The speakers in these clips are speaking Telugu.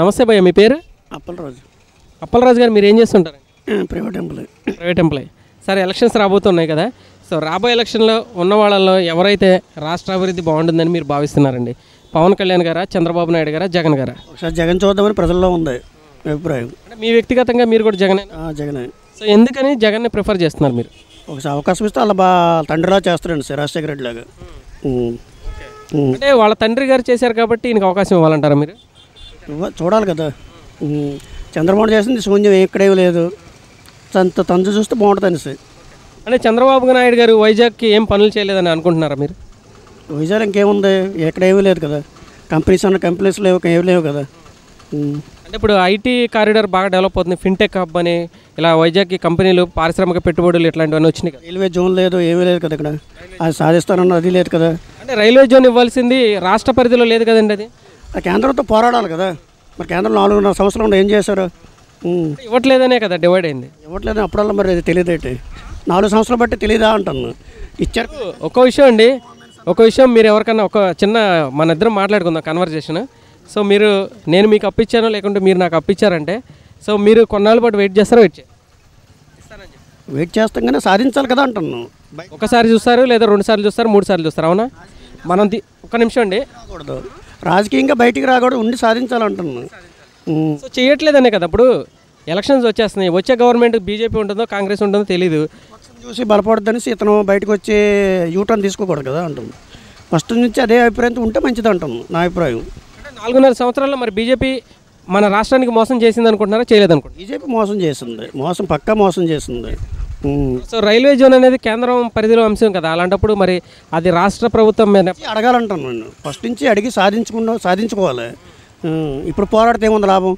నమస్తే భయ్య మీ పేరు? అప్పలరాజు. అప్పలరాజు గారు మీరు ఏం చేస్తుంటారు ప్రైవేట్ ఎంప్లాయ్. Private employee. సరే ఎలక్షన్స్ రాబోతున్నాయి కదా. సో రాబోయే ఎలక్షన్లో ఉన్న వాళ్ళలో ఎవరైతే రాష్ట్ర అభివృద్ధి బాగుంటుందని మీరు భావిస్తున్నారండి? పవన్ కళ్యాణ్ గారా చంద్రబాబు నాయుడు గారా జగన్ గారా? ఒకసారి జగన్ చూద్దామని ప్రజల్లో ఉంది అభిప్రాయం. అంటే మీ వ్యక్తిగతంగా మీరు కూడా జగన్? జగన్. సో ఎందుకని జగన్ని ప్రిఫర్ చేస్తున్నారు మీరు? ఒకసారి అవకాశం ఇస్తే వాళ్ళ బా తండ్రిలా చేస్తారండి సార్ రాజశేఖర రెడ్డి లాగా. అంటే వాళ్ళ తండ్రి గారు చేశారు కాబట్టి ఈయనకి అవకాశం ఇవ్వాలంటారా మీరు? చూడాలి కదా. చంద్రబాబు చేసింది శూన్యం ఎక్కడేమీ లేదు. తన తండ్రి చూస్తే బాగుంటుంది అనేసి. అంటే చంద్రబాబు నాయుడు గారు వైజాగ్కి ఏం పనులు చేయలేదని అనుకుంటున్నారా మీరు? వైజాగ్ ఇంకేముంది? ఎక్కడేమీ లేదు కదా. కంపెనీస్ అన్న కంపెనీస్ లేవు ఏమి లేవు కదా. అంటే ఇప్పుడు ఐటీ కారిడార్ బాగా డెవలప్ అవుతుంది. ఫిన్టెక్ హబ్ అని ఇలా వైజాగ్కి కంపెనీలు పారిశ్రామిక పెట్టుబడులు ఇట్లాంటివన్నీ వచ్చినాయి కదా. రైల్వే జోన్ లేదు ఏమీ లేదు కదా ఇక్కడ. అది సాధిస్తానన్న అది లేదు కదా. అంటే రైల్వే జోన్ ఇవ్వాల్సింది రాష్ట్ర పరిధిలో లేదు కదండి అది? ఆ కేంద్రంతో పోరాడాలి కదా. మరి కేంద్రం నాలుగున్నర సంవత్సరంలో ఏం చేశారు? ఇవ్వట్లేదనే కదా డివైడ్ అయింది. ఇవ్వట్లేదు అప్పుడల్లా మరి అది తెలియదేంటి? నాలుగు సంవత్సరాలు బట్టి తెలియదా అంటాను ఇచ్చారు. ఒక విషయం అండి. ఒక విషయం మీరు ఎవరికన్నా ఒక చిన్న మన ఇద్దరం మాట్లాడుకుందాం కన్వర్జేషన్. సో మీరు నేను మీకు అప్పించాను లేకుంటే మీరు నాకు అప్పించారంటే సో మీరు కొన్నాళ్ళ పాటు వెయిట్ చేస్తారా వెయిట్ వెయిట్ చేస్తాం కానీ సాధించాలి కదా అంటున్నాను బయట ఒకసారి చూస్తారు లేదా రెండు సార్లు చూస్తారు మూడు సార్లు చూస్తారు అవునా? మనం ఒక నిమిషం అండి. రాజకీయంగా బయటికి రాకూడదు ఉండి సాధించాలంటున్నాను. సో చేయట్లేదనే కదా ఇప్పుడు ఎలక్షన్స్ వచ్చేస్తున్నాయి. వచ్చే గవర్నమెంట్ బీజేపీ ఉంటుందో కాంగ్రెస్ ఉంటుందో తెలీదు. చూసి బలపడద్దనేసి ఇతను బయటకు వచ్చి యూటర్న్ తీసుకోకూడదు కదా అంటుంది ఫస్ట్ నుంచి అదే అభిప్రాయంతో ఉంటే మంచిది అంటాను నా అభిప్రాయం. అంటే నాలుగున్నర సంవత్సరాల్లో మరి బీజేపీ మన రాష్ట్రానికి మోసం చేసింది అనుకుంటున్నారా చేయలేదు అనుకుంటున్నారు బీజేపీ మోసం చేసింది. మోసం పక్కా మోసం చేసింది. సో రైల్వే జోన్ అనేది కేంద్రం పరిధిలో అంశం కదా. అలాంటప్పుడు మరి అది రాష్ట్ర ప్రభుత్వం మీద అడగాలంటాను నేను. ఫస్ట్ నుంచి అడిగి సాధించుకుండా సాధించుకోవాలి. ఇప్పుడు పోరాడితే ఏముంది లాభం?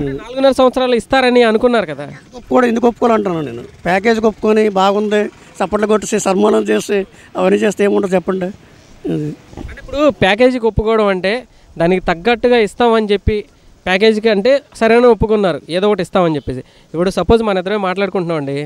నాలుగున్నర సంవత్సరాలు ఇస్తారని అనుకున్నారు కదా. ఒప్పుకోవడం ఎందుకు ఒప్పుకోవాలంటున్నాను నేను. ప్యాకేజ్ ఒప్పుకొని బాగుంది చప్పట్లు కొట్టేసి సన్మానం చేసి అవన్నీ చేస్తే ఏముంటుంది చెప్పండి. అంటే ఇప్పుడు ప్యాకేజీకి ఒప్పుకోవడం అంటే దానికి తగ్గట్టుగా ఇస్తామని చెప్పి ప్యాకేజీకి అంటే సరైన ఒప్పుకున్నారు. ఏదో ఒకటి ఇస్తామని చెప్పేసి. ఇప్పుడు సపోజ్ మన ఇద్దరే మాట్లాడుకుంటున్నామండి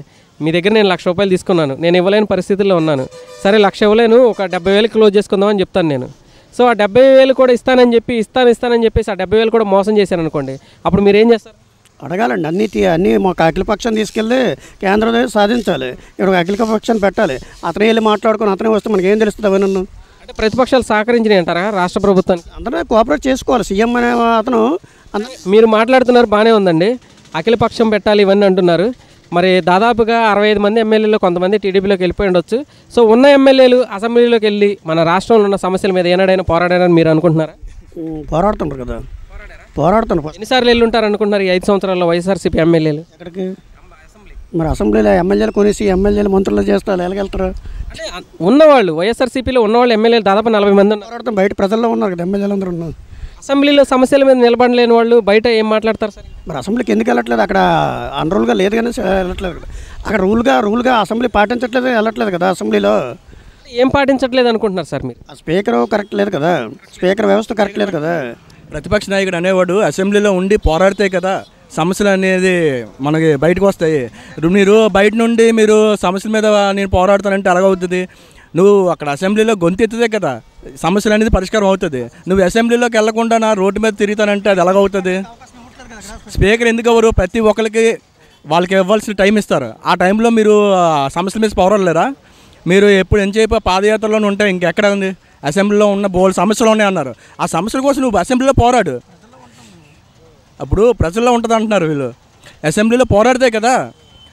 మీ దగ్గర నేను లక్ష రూపాయలు తీసుకున్నాను. నేను ఇవ్వలేని పరిస్థితుల్లో ఉన్నాను. సరే లక్ష ఇవ్వలేను. ఒక డెబ్బై వేలు క్లోజ్ చేసుకుందామని చెప్తాను నేను. సో ఆ డెబ్బై వేలు కూడా ఇస్తానని చెప్పి ఇస్తాను ఇస్తానని చెప్పేసి ఆ డెబ్బై వేలు కూడా మోసం చేశాను అనుకోండి. అప్పుడు మీరు ఏం చేస్తారు? అడగాలండి. అన్ని అన్ని మాకు అఖిల పక్షం తీసుకెళ్ళి కేంద్రం సాధించాలి. ఇక్కడ అఖిల పక్షాన్ని పెట్టాలి. అతనే వెళ్ళి మాట్లాడుకొని అతనే వస్తే మనకి ఏం తెలుస్తుంది అవన్నీ? అంటే ప్రతిపక్షాలు సహకరించినాయి అంటారా రాష్ట్ర ప్రభుత్వానికి? అందరూ కోఆపరేట్ చేసుకోవాలి. సీఎం అనే అతను మీరు మాట్లాడుతున్నారు బాగానే ఉందండి. అఖిల పక్షం పెట్టాలి ఇవన్నీ అంటున్నారు. మరి దాదాపుగా అరవై ఐదు మంది ఎమ్మెల్యేలు కొంతమంది టీడీపీలోకి వెళ్ళిపోయి ఉండొచ్చు. సో ఉన్న ఎమ్మెల్యేలు అసెంబ్లీలోకి వెళ్ళి మన రాష్ట్రంలో ఉన్న సమస్యల మీద ఏనాడైనా పోరాడారని మీరు అనుకుంటున్నారా? పోరాడుతుంటారు కదా. పోరాడుతున్నారు ఎన్నిసార్లు వెళ్ళి ఉంటారు అనుకుంటున్నారు ఈ ఐదు సంవత్సరాల్లో వైఎస్ఆర్సీపీ ఎమ్మెల్యేలు? ఎక్కడికి? మరి అసెంబ్లీలో ఎమ్మెల్యేలు కొనేసి ఎమ్మెల్యేలు మంత్రులు చేస్తారు ఎలాగెళ్తారు? అంటే ఉన్నవాళ్ళు వైఎస్ఆర్సీపీలో ఉన్నవాళ్ళు ఎమ్మెల్యేలు దాదాపు నలభై మంది ఉన్నారు. పోరాడుతాం బయట ప్రజల్లో ఉన్నారు కదా ఎమ్మెల్యేలు అందరూ ఉన్నారు. అసెంబ్లీలో సమస్యల మీద నిలబడలేని వాళ్ళు బయట ఏం మాట్లాడతారు సార్? మరి అసెంబ్లీకి ఎందుకు వెళ్ళట్లేదు? అక్కడ అన్రూల్గా లేదు కానీ వెళ్ళట్లేదు. అక్కడ రూల్గా రూల్గా అసెంబ్లీ పాటించట్లేదు వెళ్ళట్లేదు కదా అసెంబ్లీలో. ఏం పాటించట్లేదు అనుకుంటున్నారు సార్ మీరు? స్పీకర్ కరెక్ట్ లేదు కదా. స్పీకర్ వ్యవస్థ కరెక్ట్ లేదు కదా. ప్రతిపక్ష నాయకుడు అనేవాడు అసెంబ్లీలో ఉండి పోరాడితే కదా సమస్యలు అనేది మనకి బయటకు వస్తాయి. మీరు బయట నుండి మీరు సమస్యల మీద నేను పోరాడతానంటే ఎలాగవుతుంది? నువ్వు అక్కడ అసెంబ్లీలో గొంతు కదా సమస్యలు అనేది పరిష్కారం అవుతుంది. నువ్వు అసెంబ్లీలోకి వెళ్ళకుండా నా రోడ్డు మీద తిరుగుతానంటే అది ఎలాగవుతుంది? స్పీకర్ ఎందుకు ఎవరు? ప్రతి ఒక్కరికి వాళ్ళకి ఇవ్వాల్సిన టైం ఇస్తారు. ఆ టైంలో మీరు సమస్యల మీద పౌరలేరా మీరు ఎప్పుడు ఎంచేపు పాదయాత్రలోనే ఉంటే ఇంకెక్కడ ఉంది? అసెంబ్లీలో ఉన్న బోల్ సమస్యలు ఉన్నాయి అన్నారు. ఆ సమస్యల కోసం నువ్వు అసెంబ్లీలో పోరాడు. అప్పుడు ప్రజల్లో ఉంటుంది అంటున్నారు వీళ్ళు. అసెంబ్లీలో పోరాడితే కదా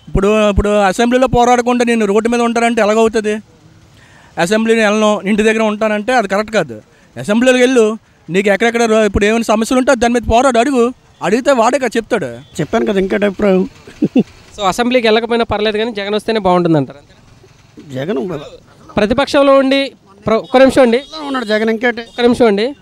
ఇప్పుడు ఇప్పుడు అసెంబ్లీలో పోరాడకుండా నేను రోడ్డు మీద ఉంటారంటే ఎలాగవుతుంది? అసెంబ్లీని వెళ్ళను ఇంటి దగ్గర ఉంటానంటే అది కరెక్ట్ కాదు. అసెంబ్లీలోకి వెళ్ళు నీకు ఎక్కడెక్కడ ఇప్పుడు ఏమైనా సమస్యలు ఉంటే దాని మీద పోరాడు అడుగు. అడిగితే వాడే కదా చెప్తాడు. చెప్పాను కదా ఇంకేట అభిప్రాయం సో అసెంబ్లీకి వెళ్ళకపోయినా పర్లేదు కానీ జగన్ వస్తేనే బాగుంటుంది అంటారు? జగన్ ప్రతిపక్షంలో ఉండి ప్ర- ఒక్క నిమిషం అండి ఉన్నాడు జగన్ ఇంకేట? ఒక్క నిమిషం అండి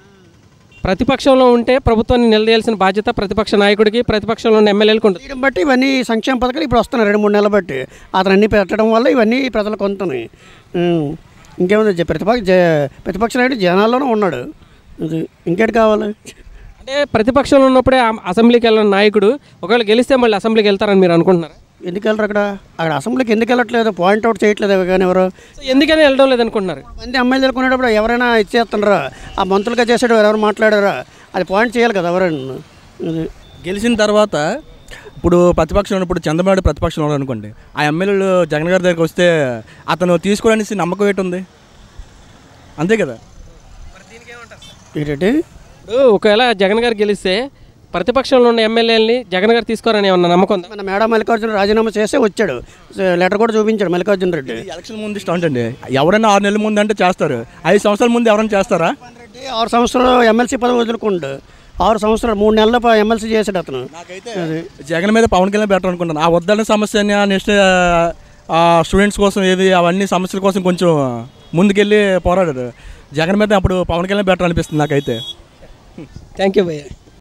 ప్రతిపక్షంలో ఉంటే ప్రభుత్వాన్ని నిలదీయాల్సిన బాధ్యత ప్రతిపక్ష నాయకుడికి ప్రతిపక్షంలో ఉన్న ఎమ్మెల్యేలకు ఉంటుంది. బట్టి ఇవన్నీ సంక్షేమ పథకాలు ఇప్పుడు వస్తున్నాయి రెండు మూడు నెలలు బట్టి. అతను అన్ని పెట్టడం వల్ల ఇవన్నీ ప్రజలకు అందుతున్నాయి. ఉం. ఇంకేముంది? ప్రతిపక్ష జ- ప్రతిపక్ష నాయుడు జనాల్లోనే ఉన్నాడు. ఇది ఇంకేటి కావాలి? అంటే ప్రతిపక్షంలో ఉన్నప్పుడే అసెంబ్లీకి వెళ్ళిన నాయకుడు ఒకవేళ గెలిస్తే మళ్ళీ అసెంబ్లీకి వెళ్తారని మీరు అనుకుంటున్నారా? ఎందుకు వెళ్ళరు అక్కడ? అక్కడ అసెంబ్లీకి ఎందుకు వెళ్ళట్లేదు? పాయింట్ అవుట్ చేయట్లేదు అవి కానీ ఎవరు? ఎందుకని వెళ్ళడం లేదనుకుంటున్నారు. మంది ఎమ్మెల్యేలు కొనేటప్పుడు ఎవరైనా ఇచ్చేస్తున్నారా ఆ మంత్రులుగా చేసేటప్పుడు ఎవరు మాట్లాడారా? అది పాయింట్ చేయాలి కదా ఎవరైనా. అది గెలిచిన తర్వాత ఇప్పుడు ప్రతిపక్షం ఉన్నప్పుడు చంద్రబాబు ప్రతిపక్షంలో ఉన్నాడు అనుకోండి. ఆ ఎమ్మెల్యేలు జగన్ గారి దగ్గరికి వస్తే అతను తీసుకోవడానికి నమ్మకం ఏంటి ఉంది అంతే కదా? ఏంటంటే? ఇప్పుడు ఒకవేళ జగన్ గారు గెలిస్తే ప్రతిపక్షంలో ఉన్న ఎమ్మెల్యేలని జగన్ గారు తీసుకోరని ఏమన్నా నమ్మకం ఉందా? మన మేడం మల్లికార్జున రాజీనామా చేస్తే వచ్చాడు. లెటర్ కూడా చూపించాడు మల్లికార్జున రెడ్డి. ఎలక్షన్ ముందు స్టాంట్ అండి ఎవరైనా ఆరు నెలల ముందు అంటే చేస్తారు. ఐదు సంవత్సరాల ముందు ఎవరైనా చేస్తారా? రెడ్డి ఆరు సంవత్సరాలు ఎమ్మెల్సీ పదవి వదులుకుండు. ఆరు సంవత్సరాలు మూడు నెలల ప- ఎమ్మెల్సీ చేశాడు అతను. జగన్ మీద పవన్ కళ్యాణ్ బెటర్ అనుకుంటాను. ఆ వద్దన్న సమస్యని నెక్స్ట్ ఆ స్టూడెంట్స్ కోసం ఏది అవన్నీ సమస్యల కోసం కొంచెం ముందుకెళ్ళి పోరాడారు జగన్ మీద అప్పుడు పవన్ కళ్యాణ్ బెటర్ అనిపిస్తుంది నాకైతే. థ్యాంక్ యూ భయ్య.